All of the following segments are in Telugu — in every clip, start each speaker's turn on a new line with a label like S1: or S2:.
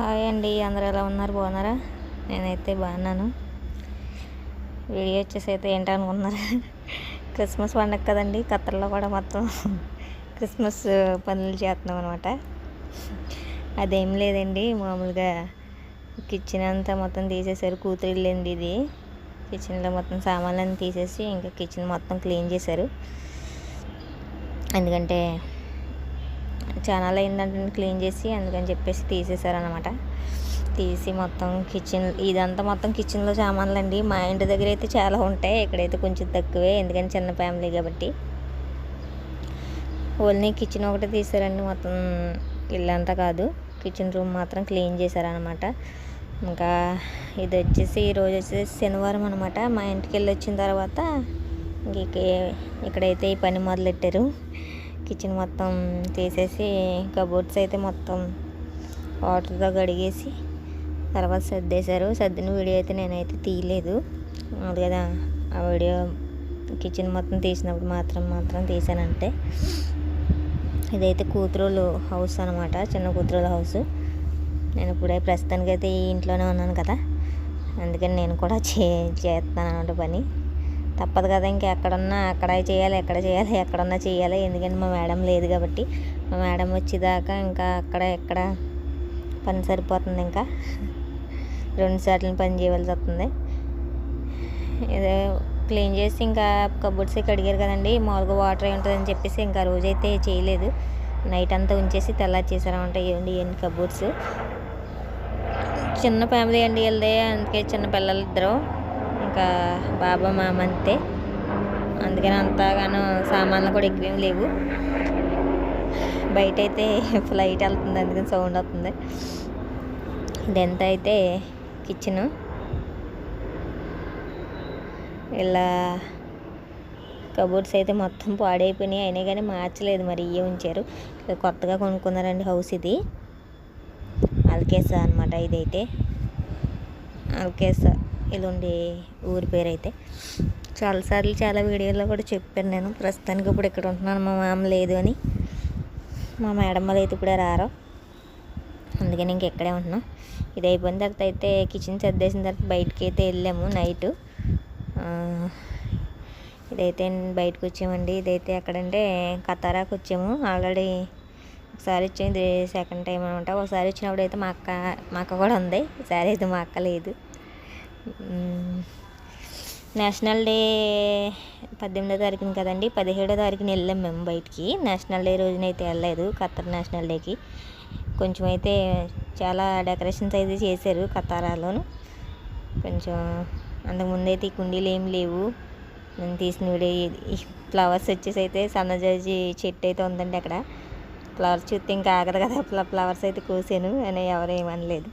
S1: హాయ్ అండి అందరు ఎలా ఉన్నారు? బాగున్నారా? నేనైతే బాగున్నాను. వీడియో వచ్చేసి అయితే ఏంటనుకున్నారా క్రిస్మస్ పండగ కదండి ఖత్తర్లో కూడా మొత్తం క్రిస్మస్ పనులు చేస్తున్నాం అనమాట అదేం లేదండి మామూలుగా కిచెన్ అంతా మొత్తం తీసేశారు కూతురు వెళ్ళింది ఇది. కిచెన్లో మొత్తం సామాన్లన్నీ తీసేసి ఇంకా కిచెన్ మొత్తం క్లీన్ చేశారు. ఎందుకంటే చాలా అయిందంటే క్లీన్ చేసి అందుకని చెప్పేసి తీసేశారనమాట తీసి మొత్తం కిచెన్ ఇదంతా మొత్తం కిచెన్లో సామాన్లు అండి మా ఇంటి దగ్గర అయితే చాలా ఉంటాయి. ఇక్కడైతే కొంచెం తక్కువే ఎందుకంటే చిన్న ఫ్యామిలీ కాబట్టి. ఓన్లీ కిచెన్ ఒకటే తీసారండి మొత్తం ఇల్లంతా కాదు. కిచెన్ రూమ్ మాత్రం క్లీన్ చేశారనమాట ఇంకా ఇది వచ్చేసి ఈరోజు వచ్చేసి శనివారం అనమాట మా ఇంటికి వెళ్ళి వచ్చిన తర్వాత ఇంక ఇక్కడైతే ఈ పని మొదలెట్టారు. కిచెన్ మొత్తం తీసేసి కబోర్డ్స్ అయితే మొత్తం వాటర్తో కడిగేసి తర్వాత సర్దేశారు. సర్దిన వీడియో అయితే నేనైతే తీయలేదు. అది కదా ఆ వీడియో కిచెన్ మొత్తం తీసినప్పుడు మాత్రం మాత్రం తీసానంటే ఇదైతే కూతురోలు హౌస్ అనమాట చిన్న కూతురోల హౌస్ నేను ఇప్పుడే ప్రస్తుతానికి అయితే ఈ ఇంట్లోనే ఉన్నాను కదా అందుకని నేను కూడా చే చేస్తాను అనమాట పని. తప్పదు కదా ఇంకా ఎక్కడున్నా అక్కడ చేయాలి ఎక్కడ చేయాలి ఎక్కడన్నా చేయాలి. ఎందుకంటే మా మేడం లేదు కాబట్టి. మా మేడం వచ్చేదాకా ఇంకా అక్కడ ఎక్కడ పని సరిపోతుంది ఇంకా. రెండు సార్లు పని చేయవలసి వస్తుంది. ఇదే క్లీన్ చేసి ఇంకా కబోర్డ్స్ కడిగారు కదండి మామూలుగా వాటర్ అయి ఉంటుందని చెప్పేసి ఇంకా రోజైతే చేయలేదు. నైట్ అంతా ఉంచేసి తెల్లారి చేశారనమాట ఇవ్వండి ఇవన్నీ కబోర్డ్స్. చిన్న ఫ్యామిలీ అండి వెళ్ళదే అందుకే చిన్న పిల్లలు ఇద్దరు ఇంకా బాబా మామ అంతే అందుకని అంతగానో సామాన్లు కూడా ఎక్కువేం లేవు. బయట అయితే ఫ్లైట్ వెళ్తుంది అందుకని సౌండ్ వస్తుంది. ఇదంతా అయితే కిచెన్. ఇలా కబోర్డ్స్ అయితే మొత్తం పాడైపోయినాయి. అయినా కానీ మార్చలేదు మరి ఇవే ఉంచారు. కొత్తగా కొనుక్కున్నారండి హౌస్ ఇది. అల్కేసా అనమాట ఇదైతే. అల్కేసా. ఇలాంటి ఊరి పేరు అయితే చాలాసార్లు చాలా వీడియోలో కూడా చెప్పాను నేను. ప్రస్తుతానికి ఇప్పుడు ఇక్కడ ఉంటున్నాను. మా మామ లేదు అని. మా మేడం వాళ్ళు అయితే ఇప్పుడే రారు. అందుకని ఇంక ఇక్కడే ఉంటున్నాం ఇది అయిపోయిన తర్వాత అయితే కిచెన్ సర్దేసిన తర్వాత బయటకి అయితే వెళ్ళాము నైట్. ఇదైతే బయటకు వచ్చామండి. ఇదైతే ఎక్కడంటే కతారాకు వచ్చాము. ఆల్రెడీ ఒకసారి వచ్చింది సెకండ్ టైం అనమాట ఒకసారి వచ్చినప్పుడు అయితే మా అక్క మా అక్క కూడా ఉంది. ఈసారి అయితే మా అక్క లేదు. నేషనల్ డే పద్దెనిమిదో తారీఖున కదండి పదిహేడో తారీఖున వెళ్ళాం మేము బయటికి. నేషనల్ డే రోజున అయితే వెళ్ళలేదు ఖత్తర్ నేషనల్ డేకి. కొంచెం అయితే చాలా డెకరేషన్స్ అయితే చేశారు ఖతారాలోను. కొంచెం అంతకుముందు అయితే ఈ కుండీలు ఏం లేవు. నేను తీసిన వీడియో ఈ ఫ్లవర్స్ వచ్చేసి అయితే సన్నజాజి చెట్టు అయితే ఉందండి అక్కడ. ఫ్లవర్స్ చూస్తే ఇంకా ఆగదు కదా ఫ్లవర్స్ అయితే కోసాను అని ఎవరు ఏమనలేదు.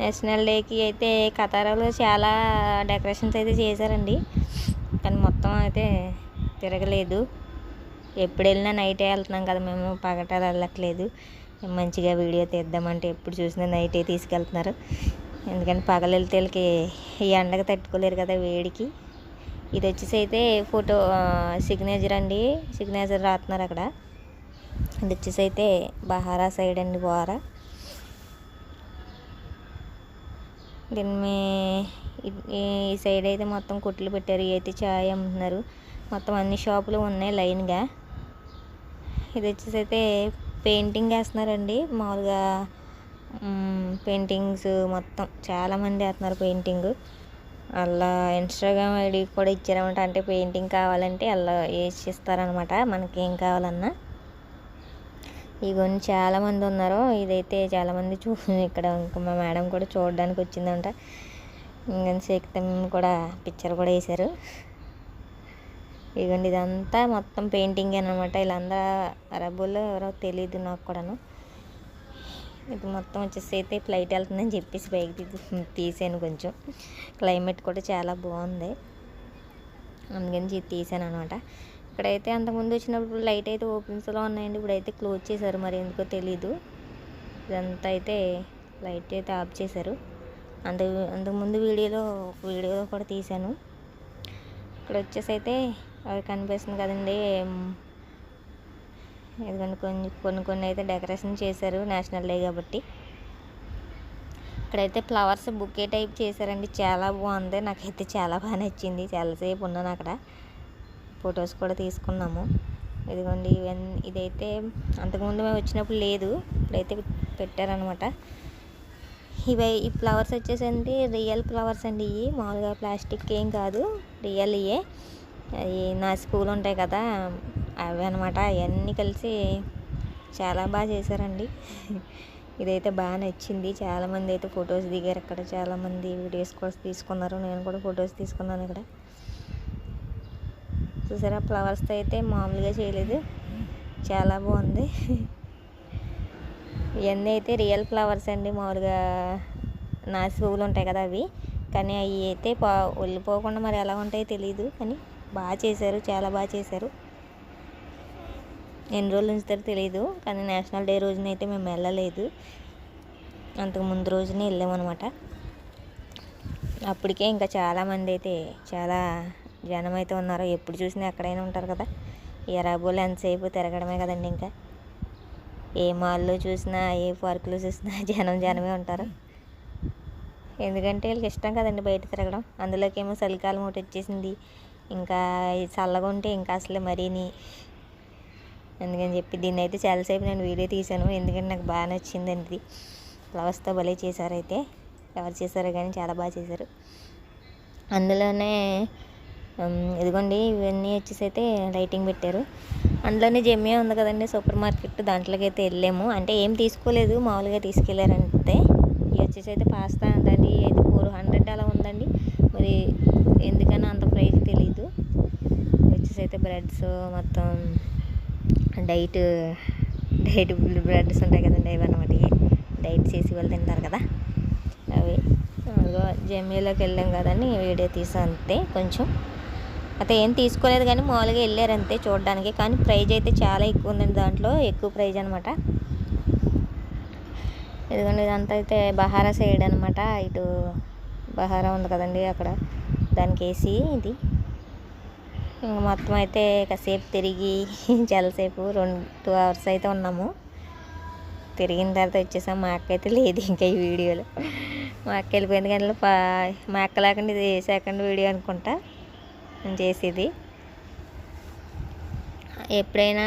S1: నేషనల్ డేకి అయితే కతారాలో చాలా డెకరేషన్స్ అయితే చేశారండి. కానీ మొత్తం అయితే తిరగలేదు. ఎప్పుడు వెళ్ళినా నైటే వెళ్తున్నాం కదా మేము పగటాలు వెళ్ళట్లేదు. మంచిగా వీడియో తీద్దామంటే ఎప్పుడు చూసినా నైటే తీసుకెళ్తున్నారు. ఎందుకంటే పగలు వెళ్తే వీళ్ళకి ఈ ఎండకు తట్టుకోలేరు కదా వేడికి. ఇది వచ్చేసి అయితే ఫోటో సిగ్నేచర్ అండి. సిగ్నేచర్ రాస్తున్నారు అక్కడ. ఇది వచ్చేసి అయితే బహారా సైడ్ అండి బోరా దీన్ని ఈ సైడ్ అయితే మొత్తం కుట్లు పెట్టారు. అయితే చాయ్ అమ్ముతున్నారు. మొత్తం అన్ని షాపులు ఉన్నాయి లైన్గా. ఇది వచ్చేసి అయితే పెయింటింగ్ వేస్తున్నారండి. మామూలుగా పెయింటింగ్స్ మొత్తం చాలామంది వేస్తున్నారు పెయింటింగ్. అలా ఇన్స్టాగ్రామ్ ఐడి కూడా ఇచ్చారనమాట అంటే పెయింటింగ్ కావాలంటే అలా వేసి ఇస్తారనమాట మనకి ఏం కావాలన్నా. ఇగోని చాలామంది ఉన్నారు ఇదైతే చాలామంది చూ ఇక్కడ ఇంకా మా మేడం కూడా చూడడానికి వచ్చిందంట. ఇంకా శక్తం కూడా పిక్చర్ కూడా వేశారు. ఇగోండి ఇదంతా మొత్తం పెయింటింగ్ అనమాట వీళ్ళందరూ అరబులు ఎవరో తెలియదు నాకు కూడాను. ఇది మొత్తం వచ్చేసి అయితే ఫ్లైట్ వెళ్తుందని చెప్పేసి బయట తీసాను కొంచెం. క్లైమేట్ కూడా చాలా బాగుంది. అందుకని తీసాను అనమాట ఇక్కడైతే అంతకుముందు వచ్చినప్పుడు లైట్ అయితే ఓపెన్స్లో ఉన్నాయండి. ఇప్పుడైతే క్లోజ్ చేశారు మరి ఎందుకో తెలీదు. ఇదంతా అయితే లైట్ అయితే ఆఫ్ చేశారు. అంత అంతకుముందు వీడియోలో వీడియోలో కూడా తీశాను. ఇక్కడ వచ్చేసి అయితే అవి కనిపిస్తుంది కదండి. ఎందుకంటే కొన్ని కొన్ని కొన్ని అయితే డెకరేషన్ చేశారు నేషనల్ డే కాబట్టి. ఇక్కడైతే ఫ్లవర్స్ బుకే టైప్ చేశారండి. చాలా బాగుంది. నాకైతే చాలా బాగా నచ్చింది. చాలాసేపు ఉన్నాను అక్కడ. ఫొటోస్ కూడా తీసుకున్నాము. ఇదిగోండి ఇవన్నీ ఇదైతే అంతకుముందు మేము వచ్చినప్పుడు లేదు. ఇప్పుడైతే పెట్టారనమాట ఇవి ఈ ఫ్లవర్స్ వచ్చేసండి రియల్ ఫ్లవర్స్ అండి ఇవి. మామూలుగా ప్లాస్టిక్ ఏం కాదు రియల్ ఇవే అవి నా స్కూల్ ఉంటాయి కదా అవి అనమాట అవన్నీ కలిసి చాలా బాగా చేశారండి. ఇదైతే బాగా నచ్చింది. చాలామంది అయితే ఫొటోస్ దిగారు అక్కడ. చాలామంది వీడియోస్ కూడా తీసుకున్నారు. నేను కూడా ఫొటోస్ తీసుకున్నాను ఇక్కడ. చూసారా? ఫ్లవర్స్తో అయితే మామూలుగా చేయలేదు. చాలా బాగుంది. ఇవన్నీ అయితే రియల్ ఫ్లవర్స్ అండి. మామూలుగా నాసి పువ్వులు ఉంటాయి కదా అవి. కానీ అవి అయితే పా వెళ్ళిపోకుండా మరి ఎలా ఉంటాయో తెలియదు కానీ బాగా చేశారు. చాలా బాగా చేశారు. ఎన్ని రోజులు ఉంచుతారో తెలియదు కానీ నేషనల్ డే రోజున అయితే మేము వెళ్ళలేదు. అంతకు ముందు రోజునే వెళ్ళామన్నమాట. అప్పటికే ఇంకా చాలామంది అయితే చాలా జనం అయితే ఉన్నారు ఎప్పుడు చూసినా ఎక్కడైనా ఉంటారు కదా. ఎరాబోలు ఎంతసేపు తిరగడమే కదండి ఇంకా. ఏ మాల్లో చూసినా ఏ పార్కులు చూసినా జనం జనమే ఉంటారు. ఎందుకంటే వీళ్ళకి ఇష్టం కదండి బయట తిరగడం. అందులోకేమో చలికాలం ఒకటి వచ్చేసింది. ఇంకా చల్లగా ఉంటే ఇంకా అసలు మరీని. అందుకని చెప్పి దీన్ని అయితే చాలాసేపు నేను వీడియో తీశాను. ఎందుకంటే నాకు బాగా నచ్చిందండి. ఇది ఫ్లవర్స్తో భలే చేశారు అయితే. ఎవరు చేశారో కానీ చాలా బాగా చేశారు. అందులోనే ఇదిగోండి ఇవన్నీ వచ్చేసి అయితే లైటింగ్ పెట్టారు. అందులోనే జమ్మియా ఉంది కదండి సూపర్ మార్కెట్. దాంట్లోకి అయితే వెళ్ళాము. అంటే ఏం తీసుకోలేదు మామూలుగా తీసుకెళ్ళారు ఇవి వచ్చేసి అయితే పాస్తా అంటండి అయితే ఫోర్ హండ్రెడ్ అలా ఉందండి. మరి ఎందుకని అంత ప్రైస్ తెలీదు. వచ్చేసి అయితే బ్రెడ్స్ మొత్తం డైట్ డైట్ బ్రెడ్స్ ఉంటాయి కదండి అవి అనమాట డైట్ చేసి వాళ్ళు తింటారు కదా. అవి. అదిగో జమ్మీలోకి వెళ్ళాం కదండి వీడియో తీసా అంతే కొంచెం. అయితే ఏం తీసుకోలేదు కానీ మామూలుగా వెళ్ళారు అంతే చూడడానికి. కానీ ప్రైజ్ అయితే చాలా ఎక్కువ ఉందండి దాంట్లో. ఎక్కువ ప్రైజ్ అనమాట. ఇదిగోండి ఇదంతా అయితే బహారా సైడ్ అనమాట. ఇటు బహారా ఉంది కదండి అక్కడ. దానికి వేసి ఇది. ఇంకా మొత్తం అయితే కాసేపు తిరిగి చాలాసేపు రెండు టూ అవర్స్ అయితే ఉన్నాము. తిరిగిన తర్వాత వచ్చేసాం. మా అక్క అయితే లేదు ఇంకా ఈ వీడియోలో. మా అక్క వెళ్ళిపోయింది కానీ పా మా అక్క లేకుండా ఇది సెకండ్ వీడియో అనుకుంటా. నేను చేసేది. ఎప్పుడైనా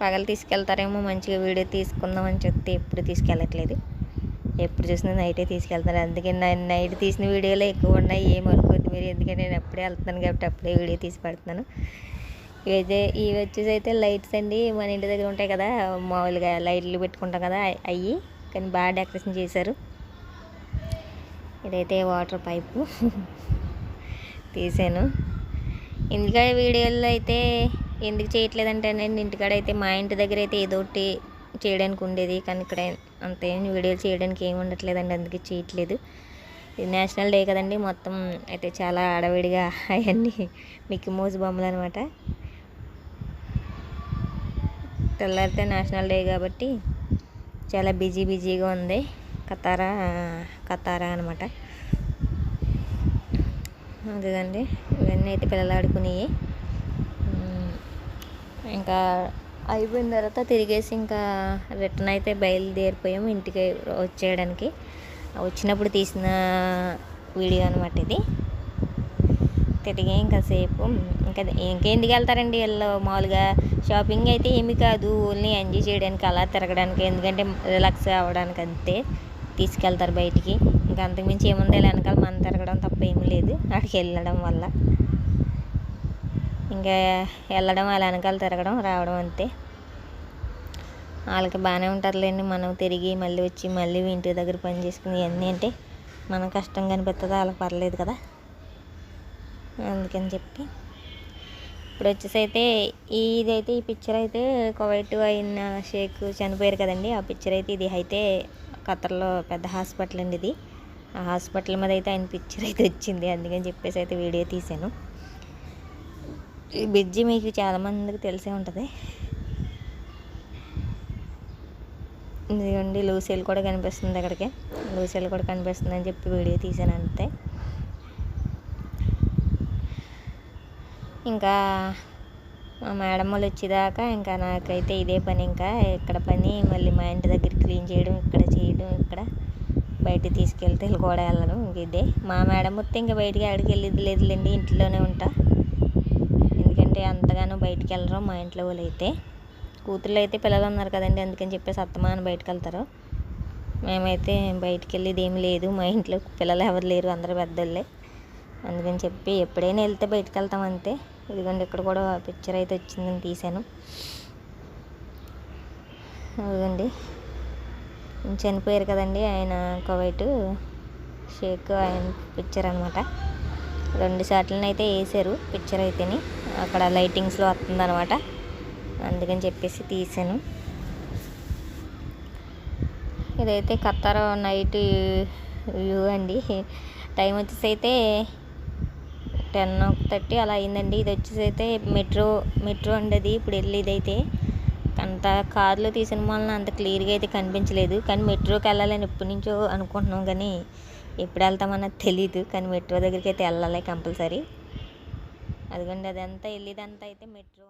S1: పగలు తీసుకెళ్తారేమో మంచిగా వీడియో తీసుకుందాం అని చెప్తే ఎప్పుడు తీసుకెళ్ళట్లేదు. ఎప్పుడు చూసినా నైటే తీసుకెళ్తారు. అందుకే నేను నైట్ తీసిన వీడియోలో ఎక్కువ ఉన్నాయి. ఏమనుకోద్దు మీరు. ఎందుకంటే నేను అప్పుడే వెళ్తున్నాను కాబట్టి అప్పుడే వీడియో తీసి పెడుతున్నాను. ఇవైతే ఇవి వచ్చేసి అయితే లైట్స్ అండి. మన ఇంటి దగ్గర ఉంటాయి కదా మామూలుగా లైట్లు పెట్టుకుంటాం కదా అవి కానీ బాగా డెకరేషన్ చేశారు. ఇదైతే వాటర్ పైపు. తీసాను. ఇంటికాడ వీడియోలో అయితే ఎందుకు చేయట్లేదంటే నేను ఇంటికాడ అయితే మా ఇంటి దగ్గర అయితే ఏదో ఒకటి చేయడానికి ఉండేది. కానీ ఇక్కడ అంతేం వీడియోలు చేయడానికి ఏమి ఉండట్లేదండి అందుకే చేయట్లేదు. ఇది నేషనల్ డే కదండి మొత్తం అయితే చాలా అడవిడిగా అవన్నీ మిక్కీ మౌస్ బొమ్మలు అనమాట తెల్లారితే నేషనల్ డే కాబట్టి చాలా బిజీ బిజీగా ఉంది. కతారా కతారా అనమాట అదేదండి ఇవన్నీ అయితే పిల్లలు ఆడుకునేవి ఇంకా అయిపోయిన తర్వాత తిరిగేసి ఇంకా రిటర్న్ అయితే బయలుదేరిపోయాము ఇంటికి వచ్చేయడానికి. వచ్చినప్పుడు తీసిన వీడియో అనమాట ఇది. తిరిగి ఇంకాసేపు ఇంకా ఇంకెందుకు వెళ్తారండి వీళ్ళు? మామూలుగా షాపింగ్ అయితే ఏమి కాదు. ఓన్లీ ఎంజాయ్ చేయడానికి అలా తిరగడానికి. ఎందుకంటే రిలాక్స్ అవ్వడానికి అంతే. తీసుకెళ్తారు బయటికి. ఇంకా అంతకుమించి ఏముంది? ఇలా వెనకాల మనం తిరగడం తప్ప ఏమీ లేదు. అక్కడికి వెళ్ళడం వల్ల. ఇంకా వెళ్ళడం వాళ్ళ వెనకాల తిరగడం రావడం అంతే. వాళ్ళకి బాగానే ఉంటారులేండి. మనం తిరిగి మళ్ళీ వచ్చి మళ్ళీ ఇంటి దగ్గర పని చేసుకుని ఇవన్నీ అంటే మనం కష్టం కనిపిస్తుంది వాళ్ళకి పర్లేదు కదా. అందుకని చెప్పి ఇప్పుడు వచ్చేసి అయితే ఇదైతే ఈ పిక్చర్ అయితే కువైట్ అయిన షేక్ చనిపోయారు కదండి. ఆ పిక్చర్ అయితే ఇది అయితే ఖతర్లో పెద్ద హాస్పిటల్ అండి ఇది. ఆ హాస్పిటల్ మీద అయితే ఆయన పిక్చర్ అయితే వచ్చింది. అందుకని చెప్పేసి అయితే వీడియో తీశాను. ఈ బ్రిడ్జి మీకు చాలామందికి తెలిసే ఉంటుంది. ఇదిగోండి లూసీలు కూడా కనిపిస్తుంది అక్కడికి. లూసీలు కూడా కనిపిస్తుంది అని చెప్పి వీడియో తీసాను అంతే. ఇంకా మా మేడం వాళ్ళు వచ్చేదాకా ఇంకా నాకైతే ఇదే పని ఇంకా ఇక్కడ పని మళ్ళీ మా ఇంటి దగ్గర క్లీన్ చేయడం ఇక్కడ చేయడం ఇక్కడ బయట తీసుకెళ్తే కూడా వెళ్ళడం ఇంక ఇదే. మా మేడం వస్తే ఇంకా బయటికి ఆడికి వెళ్ళేది లేదులేండి ఇంట్లోనే ఉంటా. అంటే అంతగానో బయటికి వెళ్ళరు మా ఇంట్లో వాళ్ళు అయితే కూతుర్లు అయితే పిల్లలు ఉన్నారు కదండి అందుకని చెప్పేసి అత్తమాన బయటకు వెళ్తారు మేమైతే బయటికి వెళ్ళేది ఏమి లేదు మా ఇంట్లో పిల్లలు ఎవరు లేరు అందరూ పెద్దోళ్ళే. అందుకని చెప్పి ఎప్పుడైనా వెళ్తే బయటకు వెళ్తాం అంతే. ఇదిగోండి ఇక్కడ కూడా పిక్చర్ అయితే వచ్చిందని తీశాను. అదిగోండి చనిపోయారు కదండి ఆయన కువైట్ షేక్ ఆయన పిక్చర్ అనమాట రెండు సార్లను అయితే వేసారు పిక్చర్ అయితేని. అక్కడ లైటింగ్స్లో వస్తుందనమాట అందుకని చెప్పేసి తీసాను. ఇదైతే ఖత్తర్ నైట్ వ్యూ అండి. టైం వచ్చేసి అయితే టెన్ థర్టీ అలా అయిందండి. ఇది వచ్చేసి అయితే మెట్రో మెట్రో ఉండేది ఇప్పుడు వెళ్ళేదైతే అంత కార్లో తీసిన వలన అంత క్లియర్గా అయితే కనిపించలేదు. కానీ మెట్రోకి వెళ్ళాలని ఎప్పటి నుంచో అనుకుంటున్నాం కానీ ఎప్పుడు వెళ్తామన్నది తెలీదు. కానీ మెట్రో దగ్గరికి అయితే వెళ్ళాలి కంపల్సరీ. అదిగోండి అదంతా వెళ్ళేదంతా అయితే మెట్రో